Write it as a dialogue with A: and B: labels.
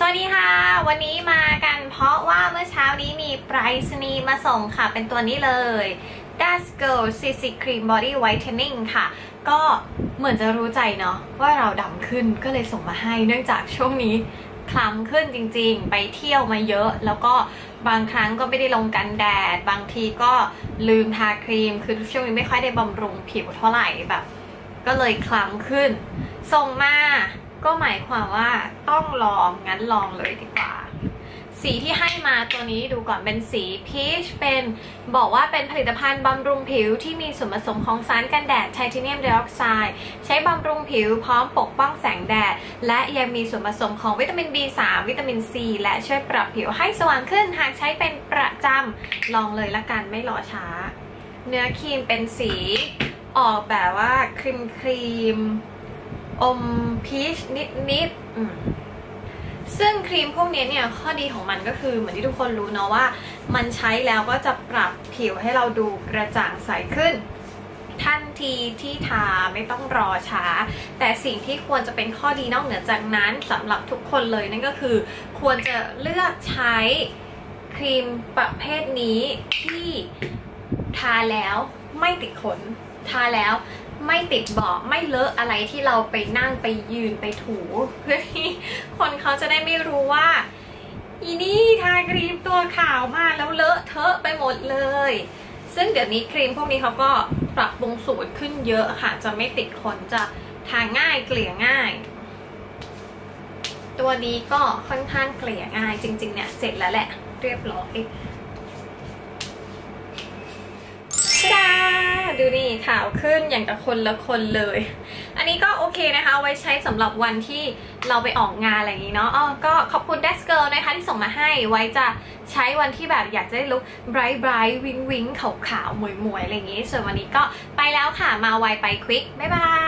A: สวัสดีค่ะ วันนี้มากันเพราะว่าเมื่อเช้านี้มีไปรษณีมาส่งค่ะ เป็นตัวนี้เลย Das Girl CC Cream Body Whitening ค่ะ ก็เหมือนจะรู้ใจเนาะว่าเราดำขึ้นก็เลยส่งมาให้เนื่องจากช่วงนี้คล้ำขึ้นจริงๆ ไปเที่ยวมาเยอะ แล้วก็บางครั้งก็ไม่ได้ลงกันแดด บางทีก็ลืมทาครีม คือช่วงนี้ไม่ค่อยได้บำรุงผิวเท่าไหร่แบบ ก็เลยคล้ำขึ้น ส่งมา ก็หมายความว่าต้องลองงั้นลองเลยดีกว่า สีที่ให้มาตัวนี้ดูก่อนเป็นสีพีชเป็นบอกว่าเป็นผลิตภัณฑ์บำรุงผิวที่มีส่วนผสมของสารกันแดดไทเทเนียมไดออกไซด์ใช้บำรุงผิวพร้อมปกป้องแสงแดด และยังมีส่วนผสมของวิตามิน B3 วิตามิน C และช่วยปรับผิวให้สว่างขึ้นหากใช้เป็นประจำลองเลยละกันไม่รอช้า เนื้อครีมเป็นสีออกแบบว่าครีมครีม อมพีชนิดนิดๆซึ่งครีมพวกนี้เนี่ยข้อดีของมันก็คือเหมือนที่ทุกคนรู้เนาะว่า มันใช้แล้วก็จะปรับผิวให้เราดูกระจ่างใสขึ้นทันทีที่ทาไม่ต้องรอช้า แต่สิ่งที่ควรจะเป็นข้อดีนอกเหนือจากนั้นสำหรับทุกคนเลยนั่นก็คือ ควรจะเลือกใช้ครีมประเภทนี้ที่ทาแล้วไม่ติดขน ทาแล้ว ไม่ติดเบาะไม่เลอะอะไรที่เราไปนั่งไปยืนไปถู เพื่อที่คนเขาจะได้ไม่รู้ว่า อีนี่ทาครีมตัวขาวมากแล้วเลอะเทอะไปหมดเลย ซึ่งเดี๋ยวนี้ครีมพวกนี้เขาก็ปรับปรุงสูตรขึ้นเยอะค่ะ จะไม่ติดขนจะทาง่ายเกลี่ยง่าย ตัวนี้ก็ค่อนข้างเกลี่ยง่ายจริง ๆ เนี่ย เสร็จแล้วแหละ เรียบร้อยจ้า ดูนี่ขาวขึ้นอย่างกับคนละคนเลย อันนี้ก็โอเคนะคะไว้ใช้สำหรับวันที่เราไปออกงานอะไรอย่างนี้เนาะอ๋อก็ขอบคุณ Desk Girl นะคะที่ส่งมาให้ไว้จะใช้วันที่แบบอยากจะได้ลุคไบรท์ไบรท์วิงวิงขาวขาวหมวยมวยอะไรอย่างนี้ ส่วนวันนี้ก็ไปแล้วค่ะมาไวไปควิกบ๊ายบาย